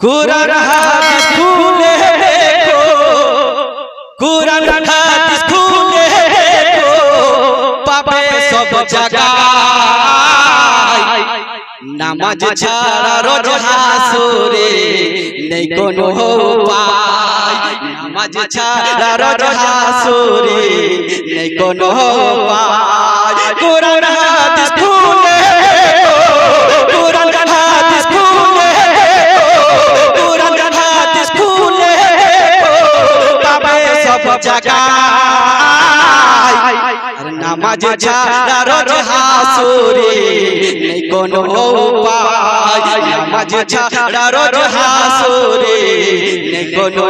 কুরআন হাদিস খুলে দেখো। কুরআন হাদিস খুলে দেখো। পাবে সব জায়গায় নামাজ ছাড়া রোজ হাসুরে নেই কোনো উপায়। নামাজ ছাড়া রোজ হাসুরে নেই কোনো উপায়। কুরআন আর নামাজ ছাড়া রোজ হাসুরে নেই কোনো উপায়। নামাজ ছাড়া রোজ হাসুরে নেই কোনো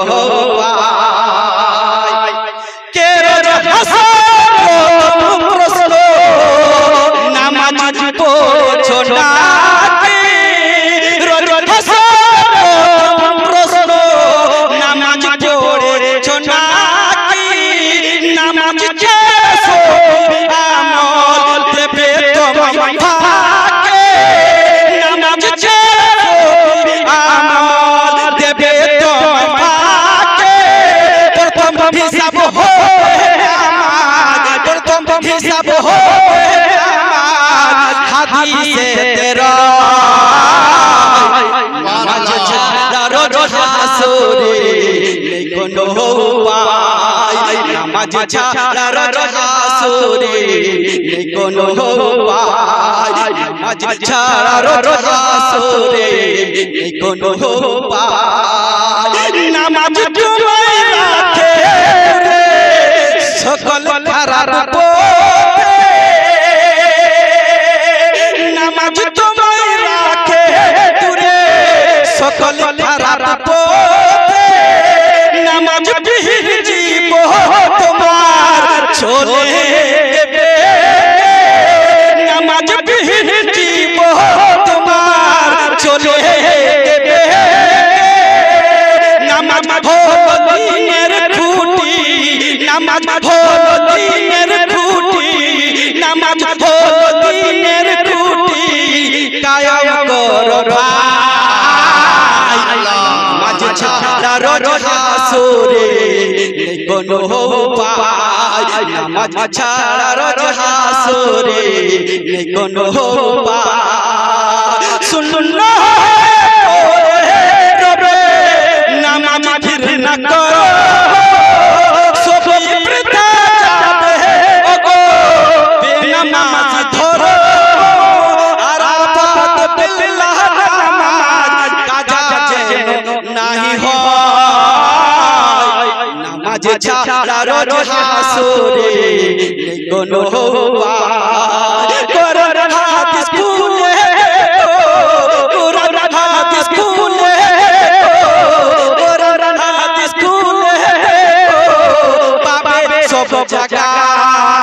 নামাজ কেসো আমল দেবে তোমায় ফাঁকে। নামাজ কেসো আমল দেবে তোমায় ফাঁকে। প্রথম হিসাব হবে আমার, প্রথম হিসাব হবে আমার হাদিসে তেরা নামাজ ছাড়া রোজ হাসুরে কোনো উপায় নামাজ ছাড়া রোজ হাসুরে নেই কোনো উপায়? নামাজ ছাড়া রোজ হাসুরে নেই কোনো উপায়? নামাজ তোমায় রাখে সকল খারাপ হলো দিনের খুঁটি নামাজ হলো দিনের খুঁটি নামাজ হলো দিনের খুঁটি কায়াম করো ভাই। নামাজ ছাড়া রোজ হাসুরে কোনো উপায় নামাজ ছাড়া রোজ হাসুরে কোনো উপায় নামাজ ছাড়া রোজ হাসুরে কোনো উপায় কোরআন হাদিস খুলে কোরআন হাদিস খুলে কোরআন হাদিস খুলে পাবে সব জায়গায়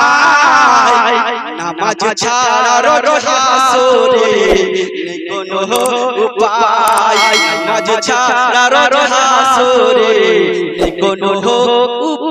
নামাজ ছাড়া রোজ হাসুরে ছাড়ার হাসরে কোনো হোক